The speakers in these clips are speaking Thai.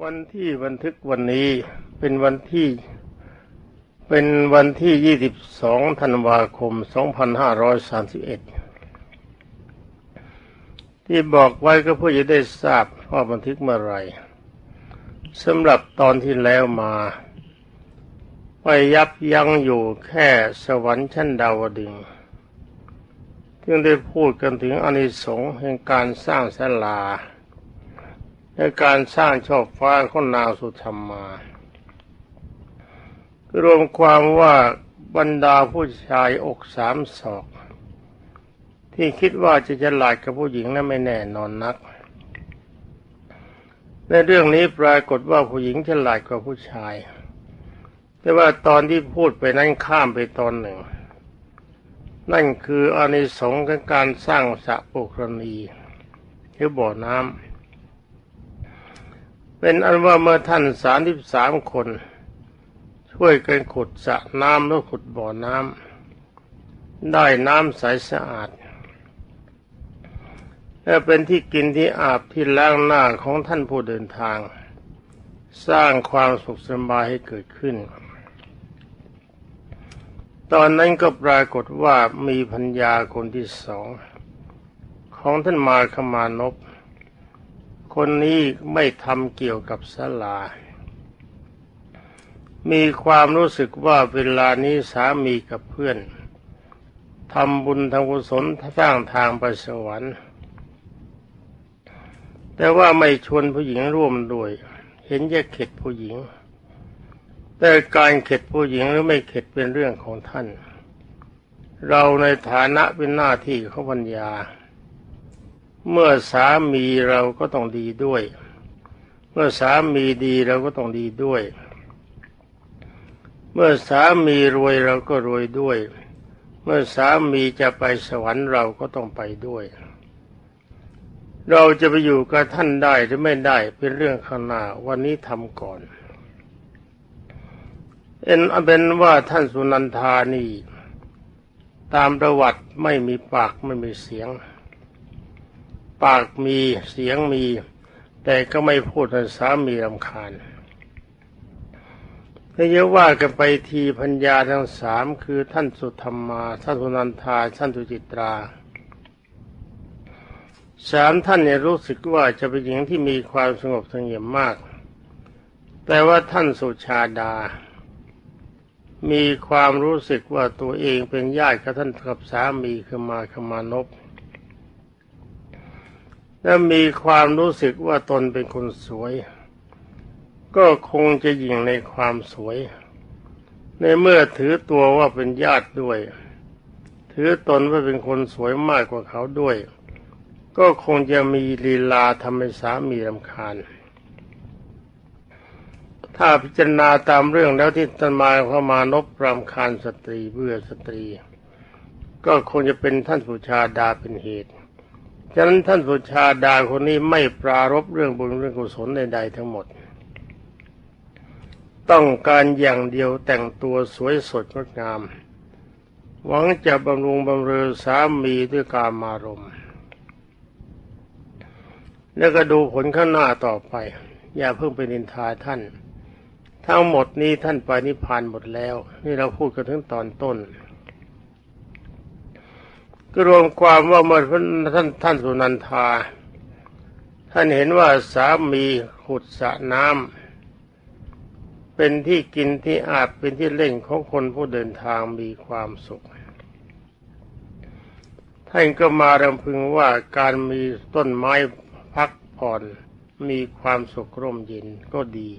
วันที่บันทึกวันนี้เป็นวันที่เป็นวันที่ 22 ธันวาคม 2531 ที่บอกไว้ก็เพื่อจะได้ทราบว่าบันทึกเมื่อไรสำหรับตอนที่แล้วมาไปยับยั้งอยู่แค่สวรรค์ชั้นดาวดึงส์จึงได้พูดกันถึงอานิสงส์แห่งการสร้างศาลา ในการสร้างชอบฟ้าของนางสุธรรมารวมความว่าบรรดาผู้ชายอกสามศอก ที่คิดว่าจะฉลาดกับผู้หญิงนั้นไม่แน่นอนนัก ในเรื่องนี้ปรากฏว่าผู้หญิงฉลาดกว่าผู้ชาย แต่ว่าตอนที่พูดไปนั้นข้ามไปตอนหนึ่ง นั่นคืออานิสงส์ของการสร้างสระปุกรณีหรือบ่อน้ำ เป็นอันว่าเมื่อท่านสามสิบสามคน ช่วยกันขุดสระน้ำแล้วขุดบ่อน้ำได้น้ำใสสะอาดและเป็นที่กินที่อาบที่ล้างหน้าของท่านผู้เดินทาง สร้างความสุขสบายให้เกิดขึ้น ตอนนั้นก็ปรากฏว่ามีพัญญาคนที่สองของท่านมาขมานพ คนนี้ไม่ทำเกี่ยวกับศาลา มีความรู้สึกว่าเวลานี้สามีกับเพื่อนทำบุญทำกุศลสร้างทางไปสวรรค์ แต่ว่าไม่ชวนผู้หญิงร่วมด้วย เห็นจะเข็ดผู้หญิง แต่การเข็ดผู้หญิงหรือไม่เข็ดเป็นเรื่องของท่าน เราในฐานะเป็นหน้าที่ของปัญญา เมื่อสามีเราก็ต้องดีด้วย เมื่อสามีดีเราก็ต้องดีด้วย เมื่อสามีรวยเราก็รวยด้วย เมื่อสามีจะไปสวรรค์เราก็ต้องไปด้วย เราจะไปอยู่กับท่านได้หรือไม่ได้เป็นเรื่องข้างหน้าวันนี้ทำก่อน เอ็นเป็นว่าท่านสุนันทานี่ตามประวัติไม่มีปากไม่มีเสียง ปากมีเสียงมี แต่ก็ไม่พูดให้สามีรำคาญถ้าเยอะว่ากันไปทีพัญญาทั้งสามคือท่านสุธรรมาท่านสุนันทาท่านสุจิตราสามท่านเนี่ยรู้สึกว่าจะเป็นหญิงที่มีความสงบเสงี่ยมมาก แต่ว่าท่านสุชาดา มีความรู้สึกว่าตัวเองเป็นญาติกับท่านกับสามีคือมาคมานพ และมีความรู้สึกว่าตนเป็นคนสวย ก็คงจะยิงในความสวย ในเมื่อถือตัวว่าเป็นญาติด้วย ถือตนว่าเป็นคนสวยมากกว่าเขาด้วย ก็คงจะมีลีลาทำให้สามีรำคาญ ถ้าพิจารณาตามเรื่องแล้วที่ตนมาเข้ามานบรำคาญสตรีเบื่อสตรี ก็คงจะเป็นท่านสุชาดาเป็นเหตุ ฉะนั้นท่านสุชาดาคนนี้ไม่ปรารบเรื่องบุญเรื่องกุศลใดๆทั้งหมด ต้องการอย่างเดียวแต่งตัวสวยสดงดงาม หวังจะบำรุงบำเรอสามีด้วยกามารมณ์แล้วก็ดูผลข้างหน้าต่อไป อย่าเพิ่งไปนินทาท่าน ทั้งหมดนี้ท่านไปนิพพานหมดแล้ว นี่เราพูดกันถึงตอนต้น ก็รวมความว่าเมื่อท่านท่านสุนันทา ท่านเห็นว่าสามีขุดสระน้ำเป็นที่กินที่อาบเป็นที่เล่นของคนผู้เดินทางมีความสุข ท่านก็มารำพึงว่าการมีต้นไม้พักผ่อนมีความสุขร่มเย็นก็ดี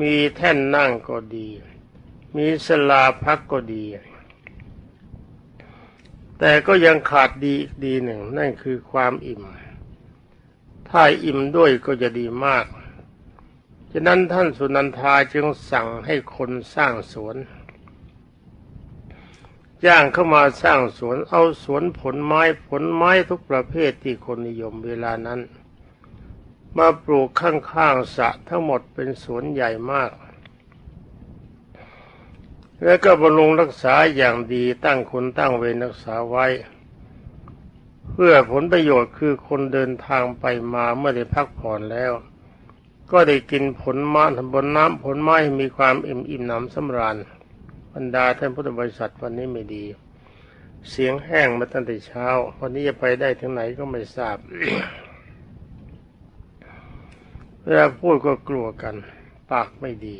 มีแท่นนั่งก็ดี มีสลาพักก็ดี แต่ก็ยังขาดดีอีกดีหนึ่ง นั่นคือความอิ่ม ถ้าอิ่มด้วยก็จะดีมาก ฉะนั้นท่านสุนันทาจึงสั่งให้คนสร้างสวน จ้างเข้ามาสร้างสวน เอาสวนผลไม้ผลไม้ทุกประเภทที่คนนิยมเวลานั้น มาปลูกข้างๆสระทั้งหมดเป็นสวนใหญ่มาก แล้วก็บำรุงรักษาอย่างดีตั้งคนตั้งเวรรักษาไว้ เพื่อผลประโยชน์คือคนเดินทางไปมาเมื่อได้พักผ่อนแล้ว ก็ได้กินผลไม้บนน้ำผลไม้มีความอิ่มอิ่มหนำสำราญบรรดาท่านพุทธบริษัทวันนี้ไม่ดี เสียงแห้งมาตั้งแต่เช้า วันนี้จะไปได้ถึงไหนก็ไม่ทราบเวลาพูดก็กลัวกัน ปากไม่ดี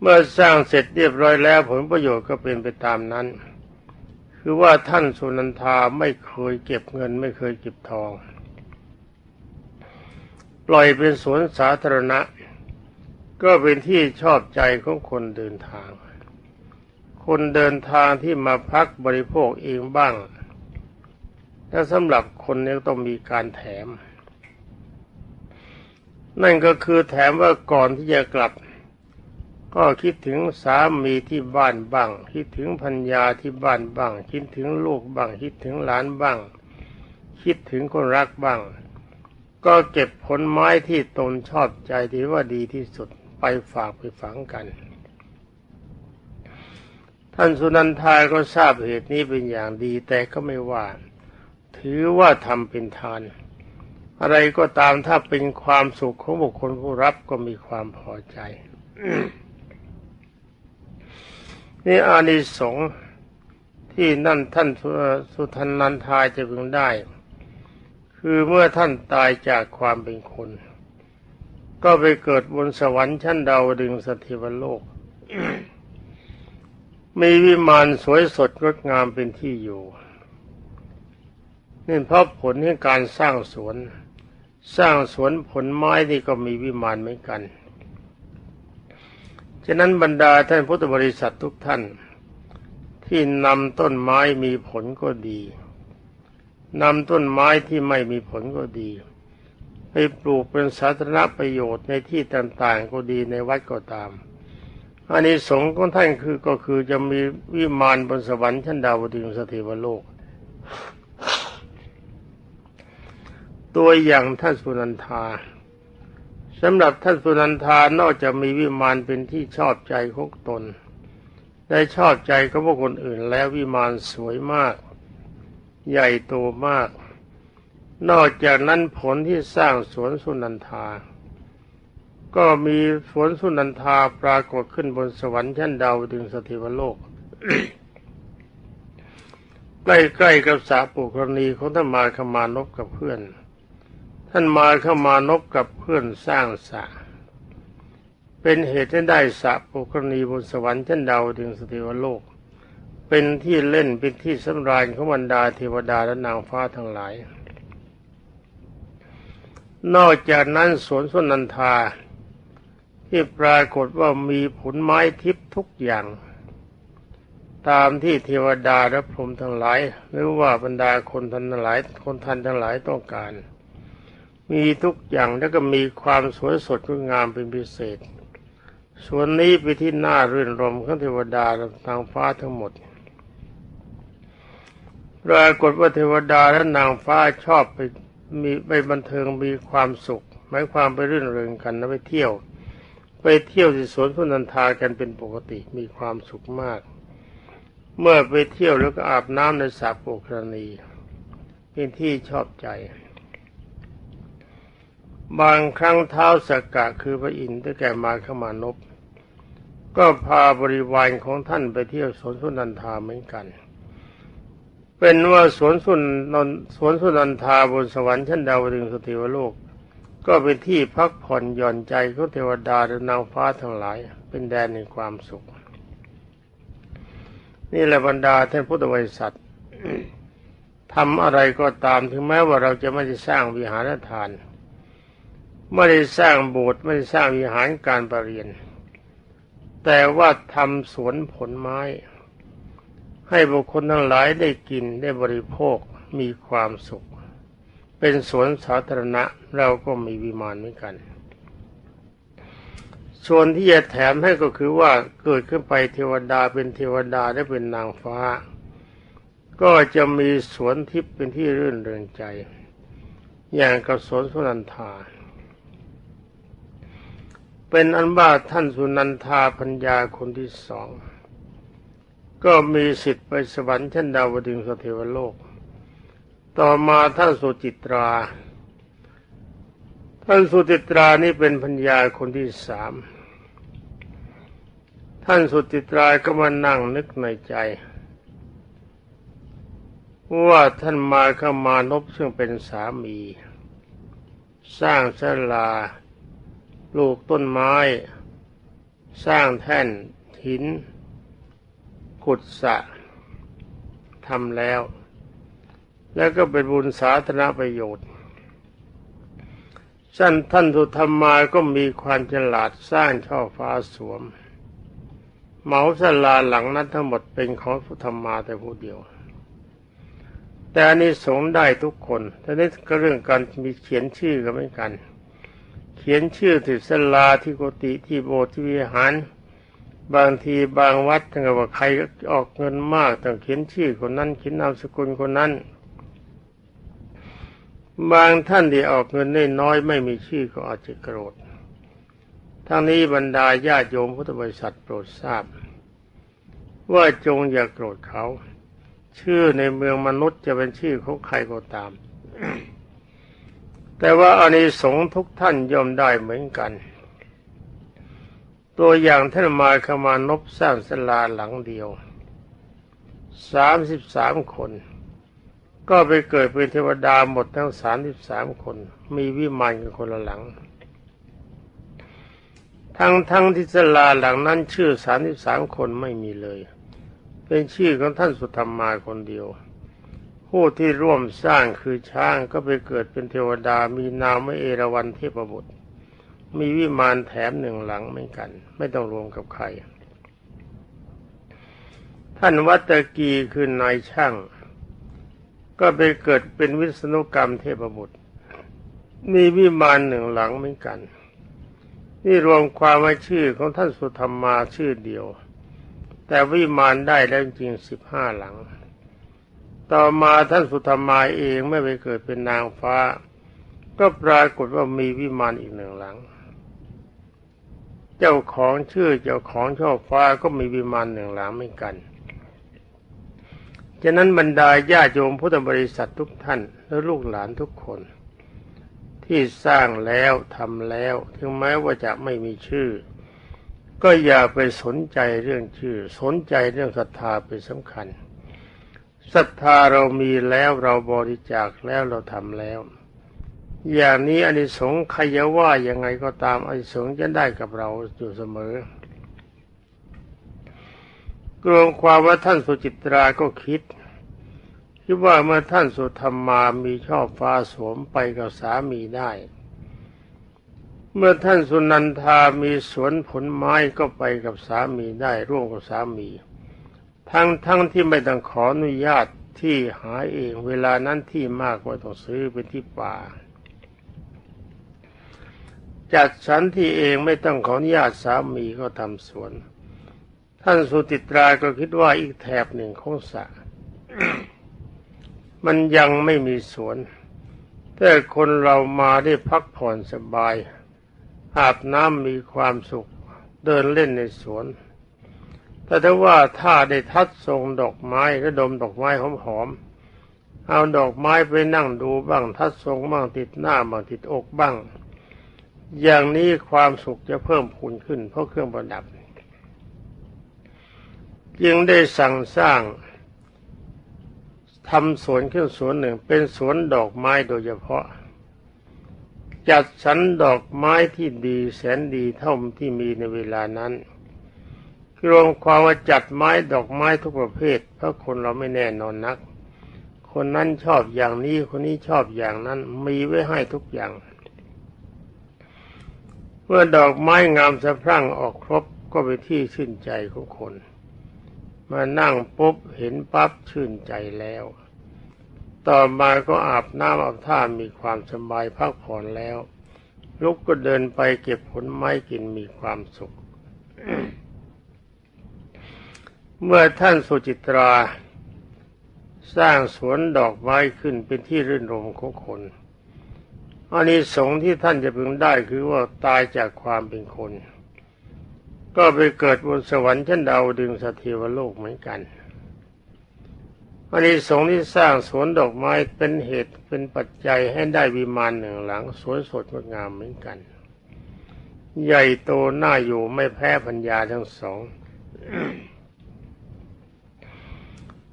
เมื่อสร้างเสร็จเรียบร้อยแล้วผลประโยชน์ก็เป็นไปตามนั้น คือว่าท่านสุนันทาไม่เคยเก็บเงินไม่เคยเก็บทอง ปล่อยเป็นสวนสาธารณะ ก็เป็นที่ชอบใจของคนเดินทาง คนเดินทางที่มาพักบริโภคเองบ้างและสำหรับคนนี้ต้องมีการแถม นั่นก็คือแถมว่าก่อนที่จะกลับ ก็คิดถึงสามีที่บ้านบ้าง คิดถึงพัญญาที่บ้านบ้าง คิดถึงลูกบ้าง คิดถึงหลานบ้าง คิดถึงคนรักบ้าง ก็เก็บผลไม้ที่ตนชอบใจที่ว่าดีที่สุดไปฝากไปฝังกัน ท่านสุนันทาก็ทราบเหตุนี้เป็นอย่างดีแต่ก็ไม่ว่า ถือว่าทำเป็นทาน อะไรก็ตามถ้าเป็นความสุขของบุคคลผู้รับก็มีความพอใจ นี่อานิสงส์ที่นั่นท่านสุทันนันทายจะพึงได้ คือเมื่อท่านตายจากความเป็นคน ก็ไปเกิดบนสวรรค์ชั้นดาวดึงสถิวโลก มีวิมานสวยสดงดงามเป็นที่อยู่นี่เพราะผลของการสร้างสวน สร้างสวนผลไม้นี่ก็มีวิมานเหมือนกัน ฉะนั้นบรรดาท่านพุทธบริษัททุกท่าน ที่นำต้นไม้มีผลก็ดีนำต้นไม้ที่ไม่มีผลก็ดี ไปปลูกเป็นสาธารณประโยชน์ในที่ต่างๆก็ดีในวัดก็ตามอันนี้สงฆ์ของท่านคือก็คือจะมีวิมานบนสวรรค์ชั้นดาวดึงสถิวโลก ตัวอย่างท่านสุนันทา สำหรับท่านสุนันทานอกจากมีวิมานเป็นที่ชอบใจของตน ได้ชอบใจของพวกคนอื่นแล้ววิมานสวยมาก ใหญ่โตมาก นอกจากนั้นผลที่สร้างสวนสุนันทา ก็มีสวนสุนันทาปรากฏขึ้นบนสวรรค์ชั้นดาวดึงสถิวโลก ใกล้ๆกับสาปุกรณีของท่านมาขมานพกับเพื่อน ท่านมาเขมานพกับเพื่อนสร้างสระเป็นเหตุให้ได้สระปุกรณีบนสวรรค์ชั้นดาวดึงสถิวโลก เป็นที่เล่นเป็นที่สำราญของบรรดาเทวดาและนางฟ้าทั้งหลาย นอกจากนั้นสวนสนันทา ที่ปรากฏว่ามีผลไม้ทิพย์ทุกอย่าง ตามที่เทวดาและพรหมทั้งหลาย หรือว่าบรรดาคนทันทั้งหลายคนทันทั้งหลายต้องการ มีทุกอย่างแล้วก็มีความสวยสดงดงามเป็นพิเศษ ส่วนนี้ไปที่หน่ารื่นรมของเทวดาและนางฟ้าทั้งหมดปรากฏว่าเทวดาและนางฟ้าชอบไปมีไปบันเทิงมีความสุขหมายความไปรื่นเริงกันนะไปเที่ยว ไปเที่ยวที่สวนพุนันทากันเป็นปกติมีความสุขมาก เมื่อไปเที่ยวแล้วก็อาบน้ำในสระโปกรณีเป็นที่ชอบใจ บางครั้งเท้าสกกะคือพระอินทร์ได้แก่มาขมานพก็พาบริวารของท่านไปเที่ยวสวนสุนันทาเหมือนกัน เป็นว่าสวนสุนนนสวนสุนันทาบนสวรรค์ชั้นดาวดึงสติวโลก ก็เป็นที่พักผ่อนหย่อนใจของเทวดาและนางฟ้าทั้งหลาย เป็นแดนในความสุข นี่แหละบรรดาท่านพุทธบริษัททำอะไรก็ตามถึงแม้ว่าเราจะไม่ได้สร้างวิหารทาน ไม่ได้สร้างโบสถ์ไม่ได้สร้างวิหารการประเรียน แต่ว่าทำสวนผลไม้ ให้บุคคลทั้งหลายได้กินได้บริโภคมีความสุข เป็นสวนสาธารณะเราก็มีวิมานเหมือนกัน ส่วนที่จะแถมให้ก็คือว่าเกิดขึ้นไปเทวดาเป็นเทวดาได้เป็นนางฟ้า ก็จะมีสวนทิพย์เป็นที่รื่นเริงใจ อย่างกับสวนสุนันทา เป็นอันว่าท่านสุนันทาพัญญาคนที่สองก็มีสิทธิ์ไปสวรรค์ชั้นดาวดึงสเทวโลก ต่อมาท่านสุจิตรา ท่านสุติตรานี่เป็นพัญญาคนที่สามท่านสุติตราก็มานั่งนึกในใจ ว่าท่านมาขมานพซึ่งเป็นสามี สร้างศาลา ปลูกต้นไม้ สร้างแท่นหิน ขุดสระทำแล้ว แล้วก็เป็นบุญสาธารณประโยชน์ท่านท่านสุธรรมาก็มีความฉลาดสร้างช่อฟ้าสวม เหมาสลาหลังนั้นทั้งหมดเป็นของสุธรรมาแต่ผู้เดียว แต่อันนี้สงได้ทุกคนแต่นี้ก็เรื่องการมีเขียนชื่อก็เหมือนกัน เขียนชื่อที่สลาที่กุฏิที่โบสถ์ที่วิหาร บางทีบางวัดถ้าว่าใครออกเงินมากต้องเขียนชื่อคนนั้นเขียนนามสกุลคนนั้น บางท่านที่ออกเงินน้อยไม่มีชื่อก็อาจจะโกรธทั้งนี้บรรดาญาติโยมพุทธบริษัทโปรดทราบ ว่าจงอย่ากโกรธเขา ชื่อในเมืองมนุษย์จะเป็นชื่อของใครก็ตาม แต่ว่าอานิสงส์ทุกท่านย่อมได้เหมือนกัน ตัวอย่างท่านมาขมานพสร้างสลาหลังเดียวสามสิบสามคน ก็ไปเกิดเป็นเทวดาหมดทั้งสามสิบสามคน มีวิมานกันคนละหลัง ทั้งทั้งที่สลาหลังนั้นชื่อสามสิบสามคนไม่มีเลย เป็นชื่อของท่านสุธรรมมาคนเดียว ผู้ที่ร่วมสร้างคือช้างก็ไปเกิดเป็นเทวดา มีนามว่าเอราวัณเทพบุตร มีวิมานแถมหนึ่งหลังเหมือนกัน ไม่ต้องรวมกับใคร ท่านวัตกีคือนายช่าง ก็ไปเกิดเป็นวิษณุกรรมเทพบุตร มีวิมานหนึ่งหลังเหมือนกัน นี่รวมความว่าชื่อของท่านสุธรรมาชื่อเดียว แต่วิมานได้แล้วจริงสิบห้าหลัง ต่อมาท่านสุธรรมาเองไม่ไปเกิดเป็นนางฟ้า ก็ปรากฏว่ามีวิมานอีกหนึ่งหลัง เจ้าของชื่อเจ้าของช่อฟ้าก็มีวิมานหนึ่งหลังเหมือนกันฉะนั้นบรรดาญาโยมพุทธบริษัททุกท่านและลูกหลานทุกคน ที่สร้างแล้วทำแล้ว ถึงแม้ว่าจะไม่มีชื่อ ก็อย่าไปสนใจเรื่องชื่อ สนใจเรื่องศรัทธาเป็นสำคัญ ศรัทธาเรามีแล้วเราบริจาคแล้วเราทำแล้ว อย่างนี้อนิสงส์ใครจะว่ายังไงก็ตามอนิสงส์จะได้กับเราอยู่เสมอกรวมความว่าท่านสุจิตราก็คิดคิดว่าเมื่อท่านสุธรรมามีชอบฟ้าสวมไปกับสามีได้ เมื่อท่านสุนันทามีสวนผลไม้ก็ไปกับสามีได้ร่วมกับสามี ทั้งทั้งที่ไม่ต้องขออนุญาตที่หาเอง เวลานั้นที่มากก็ต้องซื้อเป็นที่ป่า จัดสรรที่เองไม่ต้องขออนุญาตสามีก็ทำสวน ท่านสุติตราก็คิดว่าอีกแถบหนึ่งของสระมันยังไม่มีสวน แต่คนเรามาได้พักผ่อนสบาย อาบน้ำมีความสุข เดินเล่นในสวน แต่ถ้าว่าถ้าได้ทัดทรงดอกไม้และดมดอกไม้หอมๆเอาดอกไม้ไปนั่งดูบ้าง ทัดทรงบ้างติดหน้าบ้างติดอกบ้าง อย่างนี้ความสุขจะเพิ่มพูนขึ้นเพราะเครื่องประดับ จึงได้สั่งสร้างทำสวนขึ้นสวนหนึ่ง เป็นสวนดอกไม้โดยเฉพาะ จัดสรรดอกไม้ที่ดีแสนดีเท่าที่มีในเวลานั้น รวมความว่าจัดไม้ดอกไม้ทุกประเภท เพราะคนเราไม่แน่นอนนัก คนนั้นชอบอย่างนี้คนนี้ชอบอย่างนั้นมีไว้ให้ทุกอย่าง เมื่อดอกไม้งามสะพรั่งออกครบก็ไปที่ชื่นใจของคน มานั่งปุ๊บเห็นปั๊บชื่นใจแล้ว ต่อมาก็อาบน้ำอาบท่ามีความสบายพักผ่อนแล้ว ลุกก็เดินไปเก็บผลไม้กินมีความสุข เมื่อท่านสุจิตราสร้างสวนดอกไม้ขึ้นเป็นที่รื่นรมของคนอันนี้สงที่ท่านจะพึงได้คือว่าตายจากความเป็นคน ก็ไปเกิดบนสวรรค์ชั้นดาวดึงสถิวโลกเหมือนกันอันนี้สงส์ที่สร้างสวนดอกไม้เป็นเหตุเป็นปัจจัยให้ได้วิมานหนึ่งหลังสวยสดงดงามเหมือนกัน ใหญ่โตน่าอยู่ไม่แพ้ปัญญาทั้งสอง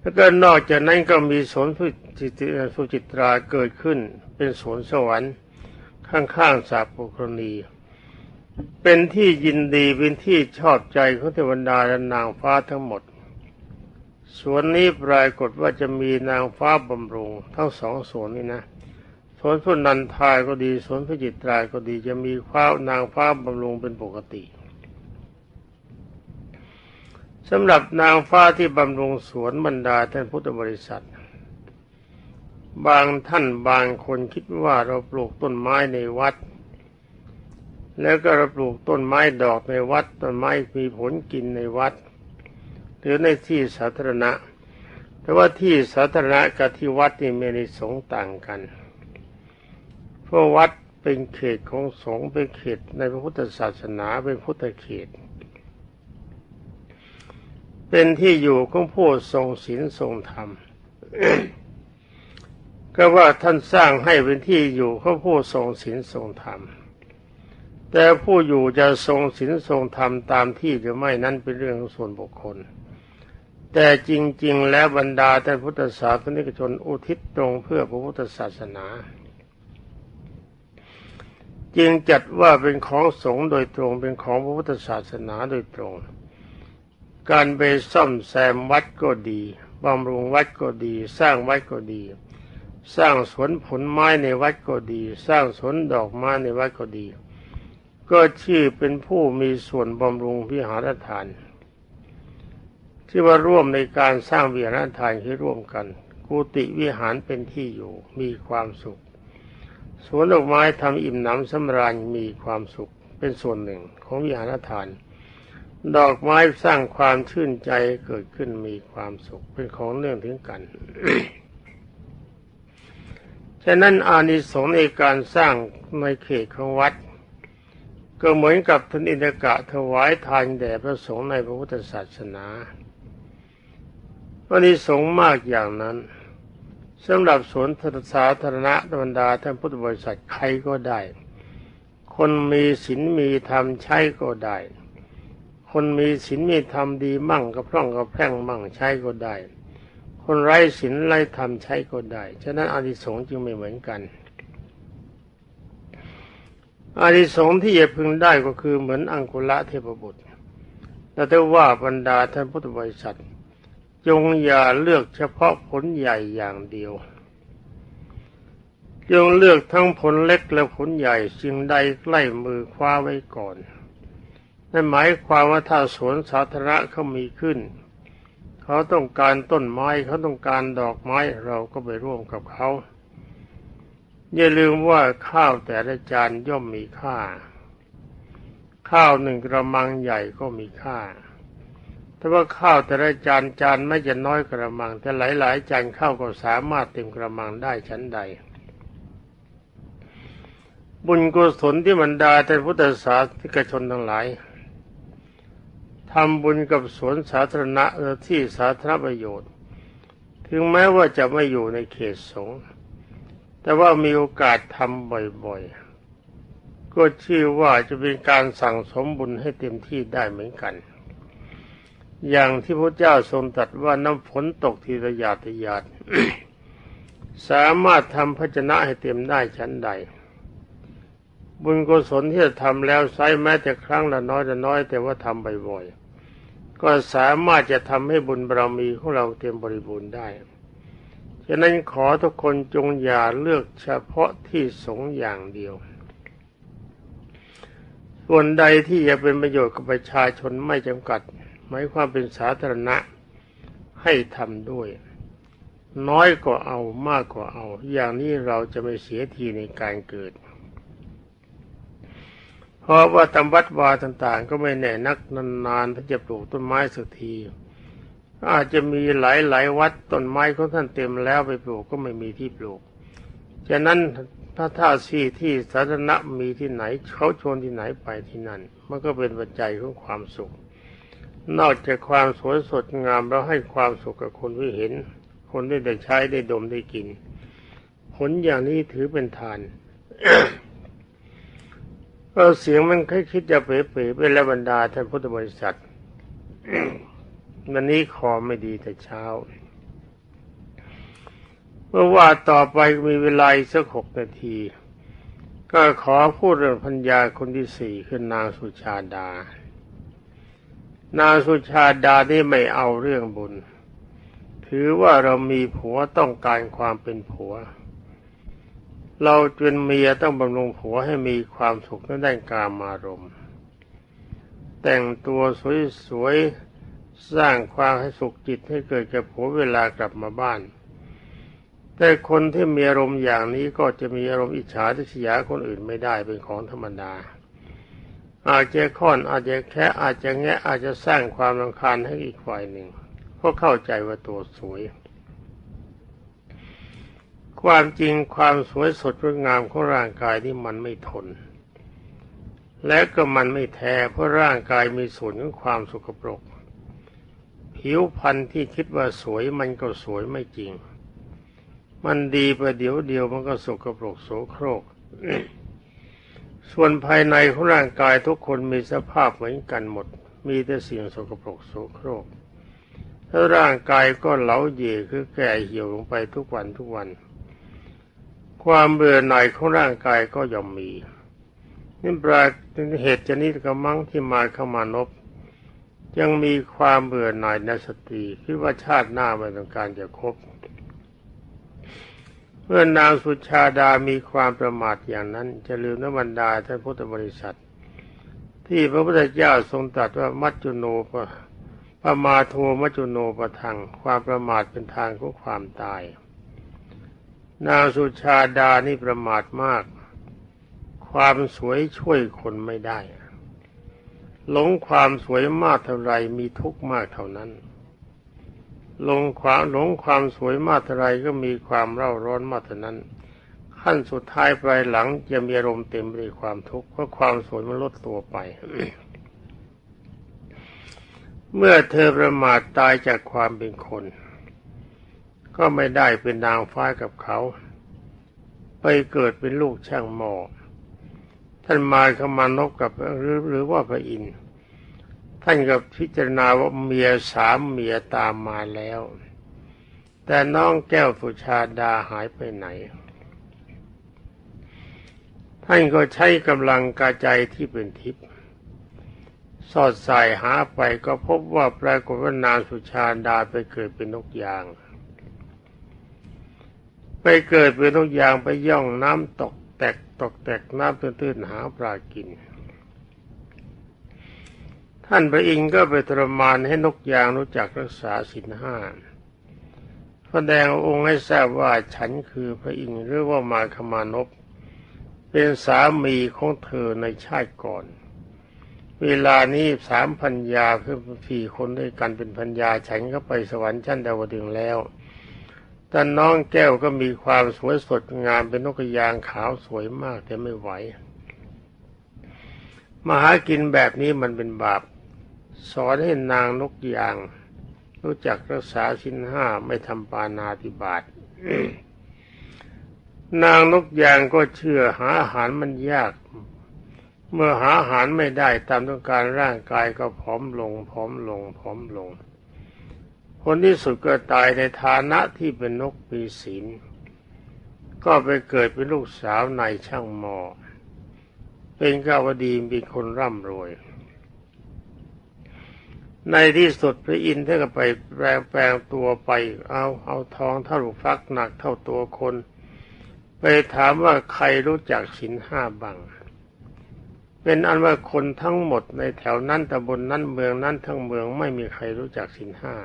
แล้วก็นอกจากนั้นก็มีสวนสุจิตราเกิดขึ้น เป็นสวนสวรรค์ข้างๆสาปุกรณี เป็นที่ยินดีเป็นที่ชอบใจของเทวดาและนางฟ้าทั้งหมด สวนนี้ปรากฏว่าจะมีนางฟ้าบำรุง ทั้งสองสวนนี้นะสวนพุนันทายก็ดีสวนพระจิตรายก็ดีจะมีฟ้านางฟ้าบำรุงเป็นปกติ สำหรับนางฟ้าที่บำรุงสวนบรรดาท่านพุทธบริษัท บางท่านบางคนคิดว่าเราปลูกต้นไม้ในวัด แล้วก็เราปลูกต้นไม้ดอกในวัดต้นไม้มีผลกินในวัด หรือในที่สาธารณะ แต่ว่าที่สาธารณะกับที่วัดนี่มีในสงต่างกัน เพราะวัดเป็นเขตของสงฆ์เป็นเขตในพระพุทธศาสนาเป็นพุทธเขต เป็นที่อยู่ของผู้ทรงศีลทรงธรรมก็ว่าท่านสร้างให้เป็นที่อยู่ของผู้ทรงศีลทรงธรรม แต่ผู้อยู่จะทรงศีลทรงธรรมตามที่หรือไม่นั้นเป็นเรื่องส่วนบุคคล แต่จริง ๆ แล้วบรรดาท่านพุทธศาสนิกชนอุทิศตรงเพื่อพระพุทธศาสนา จึงจัดว่าเป็นของสงฆ์โดยตรงเป็นของพระพุทธศาสนาโดยตรง การไปซ่อมแซมวัดก็ดีบำรุงวัดก็ดี สร้างวัดก็ดี สร้างสวนผลไม้ในวัดก็ดี สร้างสวนดอกไม้ในวัดก็ดี ก็ชื่อเป็นผู้มีส่วนบำรุงวิหารทาน ที่ว่าร่วมในการสร้างวิหารทานที่ร่วมกัน กุฏิวิหารเป็นที่อยู่มีความสุข สวนดอกไม้ทำอิ่มหนำสำราญมีความสุขเป็นส่วนหนึ่งของวิหารทาน ดอกไม้สร้างความชื่นใจเกิดขึ้นมีความสุขเป็นของเนื่องถึงกันฉะนั้นอานิสงส์ในการสร้างในเขตของวัด ก็เหมือนกับท่านอินทกะถวายทานแด่พระสงฆ์ในพระพุทธศาสนาวันนี้สงมากอย่างนั้นสำหรับสวนสาธารณะบรรดาท่านพุทธบริษัทใครก็ได้ คนมีศีลมีธรรมใช้ก็ได้ คนมีศีลมีธรรมดีมั่งกระพร่องกระแพร่งมั่งใช้ก็ได้ คนไร้ศีลไร้ธรรมใช้ก็ได้ ฉะนั้นอานิสงส์จึงไม่เหมือนกัน อานิสงส์ที่จะพึงได้ก็คือเหมือนอังกุละเทพบุตรแต่ถ้าว่าบรรดาท่านพุทธบริษัท จงอย่าเลือกเฉพาะผลใหญ่อย่างเดียวจงเลือกทั้งผลเล็กและผลใหญ่สิ่งใดใกล้มือคว้าไว้ก่อน นั่นหมายความว่าถ้าสวนสาธารณะเขามีขึ้น เขาต้องการต้นไม้เขาต้องการดอกไม้เราก็ไปร่วมกับเขาอย่าลืมว่าข้าวแต่ละจานย่อมมีค่า ข้าวหนึ่งกระมังใหญ่ก็มีค่า แต่ว่าข้าวแต่ละจานจานไม่จะน้อยกระมัง แต่หลายๆจานข้าวก็สามารถเต็มกระมังได้ชั้นใด บุญกุศลที่บรรดาท่านพุทธศาสนิกชนทั้งหลายำบุญกับสวนสาธารณะหรือที่สาธารณประโยชน์ ถึงแม้ว่าจะไม่อยู่ในเขตสงฆ์แต่ว่ามีโอกาสทำบ่อยๆ ก็ชื่อว่าจะเป็นการสั่งสมบุญให้เต็มที่ได้เหมือนกัน อย่างที่พระเจ้าทรงตรัสว่าน้ำฝนตกทีระยาทยาดสามารถทำภาชนะให้เต็มได้ชั้นใด บุญกุศลที่จะทำแล้วใช้แม้แต่ครั้งละน้อยละน้อย แต่ว่าทำบ่อยๆ ก็สามารถจะทำให้บุญบารมีของเราเต็มบริบูรณ์ได้ ฉะนั้นขอทุกคนจงอย่าเลือกเฉพาะที่สงอย่างเดียว ส่วนใดที่จะเป็นประโยชน์กับประชาชนไม่จำกัด หมายความเป็นสาธารณะให้ทำด้วย น้อยก็เอามากก็เอา อย่างนี้เราจะไม่เสียทีในการเกิด เพราะว่าตำวัดวาต่างๆ ก็ไม่แน่นักนานๆถ้าจะปลูกต้นไม้สักที อาจจะมีหลายๆวัดต้นไม้ของท่านเต็มแล้วไปปลูกก็ไม่มีที่ปลูก ฉะนั้นถ้าท่าที่ที่สาธารณะมีที่ไหนเขาชวนที่ไหนไปที่นั่น มันก็เป็นปัจจัยของความสุข นอกจากความสวยสดงามแล้วให้ความสุขกับคนที่เห็น คนได้แต่ใช้ได้ดมได้กิน ผลอย่างนี้ถือเป็นทาน ก็เสียงมันค่อยคิดจะเป๋ๆเป็นระบรรดาท่านพุทธบริษัทวันนี้คอไม่ดีแต่เช้า เมื่อว่าต่อไปมีเวลาสักหกนาที ก็ขอพูดเรื่องพัญญาคนที่สี่คือนางสุชาดา นางสุชาดานี่ไม่เอาเรื่องบุญ ถือว่าเรามีผัวต้องการความเป็นผัว เราเป็นเมียต้องบำรุงผัวให้มีความสุขในด้านการมารมณ์ แต่งตัวสวยๆ สร้างความให้สุขจิตให้เกิดกับผัวเวลากลับมาบ้าน แต่คนที่มีอารมณ์อย่างนี้ก็จะมีอารมณ์อิจฉาทิษยาคนอื่นไม่ได้เป็นของธรรมดา อาจจะค่อนอาจจะแค่อาจจะแงะอาจจะสร้างความรำคาญให้อีกฝ่ายหนึ่งเพราะเข้าใจว่าตัวสวย ความจริงความสวยสดงดงามของร่างกายที่มันไม่ทน และก็มันไม่แท้เพราะร่างกายมีส่วนของความสกปรก ผิวพรรณที่คิดว่าสวยมันก็สวยไม่จริง มันดีประเดี๋ยวเดียวมันก็สกปรกโสโครก ส่วนภายในของร่างกายทุกคนมีสภาพเหมือนกันหมด มีแต่สิ่งสกปรกโสโครกแล้วร่างกายก็เหลาเย่คือแก่เหี่ยวลงไปทุกวันทุกวัน ความเบื่อหน่ายของร่างกายก็ย่อมมีนี่ปราเหตุชนิดกระมังที่มาเข้ามานบยังมีความเบื่อหน่ายในสตรีคิดว่าชาติหน้าไม่ต้องการจะคบเมื่อนางสุชาดามีความประมาทอย่างนั้น จะลืมนบรรดาท่านพุทธบริษัท ที่พระพุทธเจ้าทรงตรัสว่ามัจจุโนปะปมาโทมัจจุโนปะทังความประมาทเป็นทางของความตาย นางสุชาดานี่ประมาทมาก ความสวยช่วยคนไม่ได้หลงความสวยมากเท่าไรมีทุกข์มากเท่านั้นหลงความหลงความสวยมากเท่าไรก็มีความเร่าร้อนมากเท่านั้น ขั้นสุดท้ายปลายหลังจะมีอารมณ์เต็มไปด้วยความทุกข์เพราะความสวยมันลดตัวไป เมื่อเธอประมาทตายจากความเป็นคน ก็ไม่ได้เป็นนางฟ้ากับเขา ไปเกิดเป็นลูกช่างหมอท่านมาขมานกกับหรือหรือว่าพระอินทร์ท่านก็พิจารณาว่าเมียสามเมียตามมาแล้ว แต่น้องแก้วสุชาดาหายไปไหน ท่านก็ใช้กำลังกาใจที่เป็นทิพย์สอดสายหาไปก็พบว่าปรากฏว่านางสุชาดาไปเกิดเป็นนกยาง ไปเกิดเป็นนกยางไปย่องน้ำตกแตกตกแตกน้ำตื้นๆหาปลากิน ท่านพระอินทร์ก็ไปทรมานให้นกยางรู้จักรักษาศีลห้าแสดงองค์ให้ทราบว่าฉันคือพระอินทร์หรือว่ามาคมานพเป็นสามีของเธอในชาติก่อน เวลานี้สามพันยาเพื่อสี่คนด้วยกันเป็นพันยาฉันก็ไปสวรรค์ชั้นดาวดึงแล้ว แต่น้องแก้วก็มีความสวยสดงามเป็นนกยางขาวสวยมากแต่ไม่ไหวมาหากินแบบนี้มันเป็นบาป สอนให้นางนกยาง รู้จักรักษาสินห้าไม่ทำปานาติบาตนางนกยางก็เชื่อหาอาหารมันยาก เมื่อหาอาหารไม่ได้ตามต้องการร่างกายก็ผอมลงผอมลงผอมลง คนที่สุดก็ตายในฐานะที่เป็นนกปีศีล ก็ไปเกิดเป็นลูกสาวนายช่างหมอ เป็นกาวดีมีคนร่ำรวย ในที่สุดพระอินทร์ท่านก็ไปแปลงแปลงตัวไป เอาเอาทองเท่าลูกฟักหนักเท่าตัวคน ไปถามว่าใครรู้จักสินห้าบังเป็นอันว่าคนทั้งหมดในแถวนั้นตำบลนนั้นเมืองนั้นทั้งเมืองไม่มีใครรู้จักสินห้า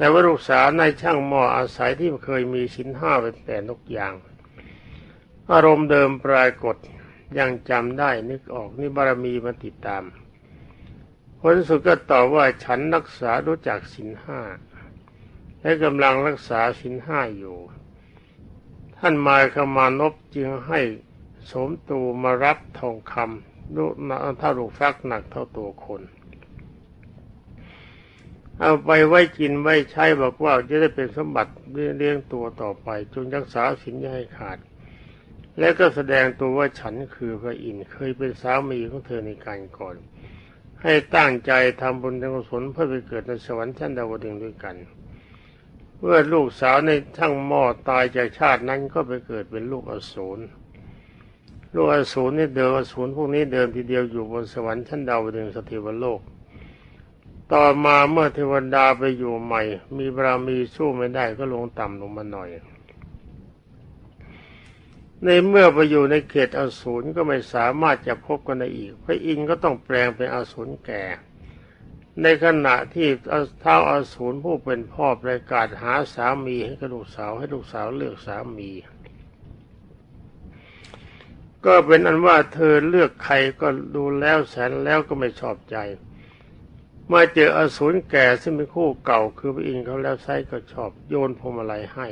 แต่ว่าลูกสาวนายช่างหม้ออาศัยที่เคยมีสินห้าเป็นแต่นกยาง อารมณ์เดิมปรากฏยังจำได้นึกออกนี่บารมีมาติดตามผลสุดก็ตอบว่าฉันรักษารู้จักสินห้าและกำลังรักษาสินห้าอยู่ ท่านมาขมานพจึงให้สมตูมารับทองคำลูกเท่าลูกฟักหนักเท่าตัวคน เอาไปไว้กินไว้ใช้บอกว่าจะได้เป็นสมบัติเลี้ยงตัวต่อไป จงรักษาสินย่าให้ขาด และก็แสดงตัวว่าฉันคือพระอินทร์เคยเป็นสามีของเธอในการก่อน ให้ตั้งใจทำบุญทำกุศลเพื่อไปเกิดในสวรรค์ชั้นดาวดึงด้วยกันเมื่อลูกสาวในช่างหม้อตายจากชาตินั้นก็ไปเกิดเป็นลูกอสูรลูกอสูรนี่เดิมอสูรพวกนี้เดิมทีเดียวอยู่บนสวรรค์ชั้นดาวดึงส์สถิวโลก ต่อมาเมื่อเทวดาไปอยู่ใหม่ มีบารมีสู้ไม่ได้ก็ลงต่ำลงมาหน่อย ในเมื่อไปอยู่ในเขตอสูรก็ไม่สามารถจะพบกันได้อีก พระอินทร์ก็ต้องแปลงเป็นอสูรแก่ ในขณะที่เท้าอาสูรผู้เป็นพ่อประกาศหาสามีให้กับลูกสาวให้ลูกสาวเลือกสามีก็เป็นอันว่าเธอเลือกใครก็ดูแล้วแสนแล้วก็ไม่ชอบใจ มื่อเจออสูรแก่ซึ่งเป็นคู่เก่าคือพระอินทร์เขาแล้วไซก็ชอบโยนพวงมาลัยให้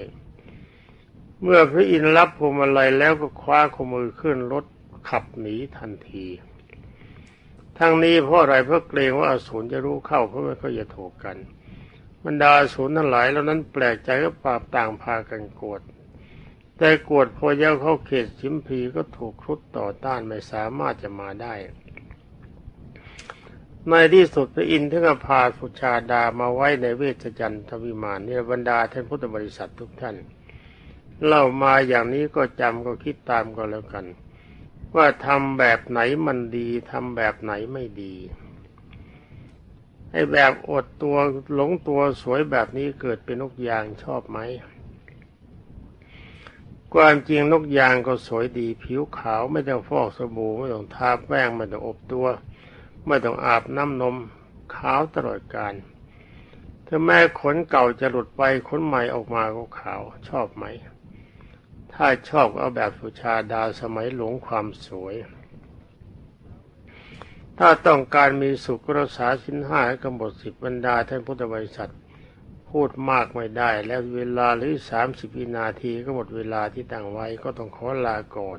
เมื่อพระอินทร์รับพวงมาลัยแล้วก็คว้าขมือขึ้นรถขับหนีทันที ทั้งนี้เพราะอะไรเพราะเกรงว่าอสูรจะรู้เข้าเพราะไม่ก็จะถูกกันบรรดาอสูรทั้งหลายแล้วนั้นแปลกใจก็ปราบต่างพากันโกรธแต่โกรธพอเย้าเข้าเขตชิมพีก็ถูกครุฑต่อต้านไม่สามารถจะมาได้ ในที่สุดพระอินทร์ถึงกับพาสุชาดามาไว้ในเวชจันทวิมานเนี่ยบรรดาท่านพุทธบริษัททุกท่านเล่ามาอย่างนี้ก็จำก็คิดตามก็แล้วกัน ว่าทำแบบไหนมันดีทำแบบไหนไม่ดีไอ้แบบอดตัวหลงตัวสวยแบบนี้เกิดเป็นนกยางชอบไหมความจริงนกยางก็สวยดี ผิวขาวไม่ต้องฟอกสบู่ไม่ต้องทาแป้งไม่ต้องอบตัว ไม่ต้องอาบน้ำนมขาวตลอดกาลถ้าแม้ขนเก่าจะหลุดไปขนใหม่ออกมาก็ขาวชอบไหม ถ้าชอบเอาแบบสุชาดาสมัยหลงความสวย ถ้าต้องการมีสุขรักษาสินห้าให้กำหนดสิบบรรดาท่านพุทธบริษัทพูดมากไม่ได้ แล้วเวลาหรือสามสิบวินาทีก็หมดเวลาที่ตั้งไว้ก็ต้องขอลาก่อน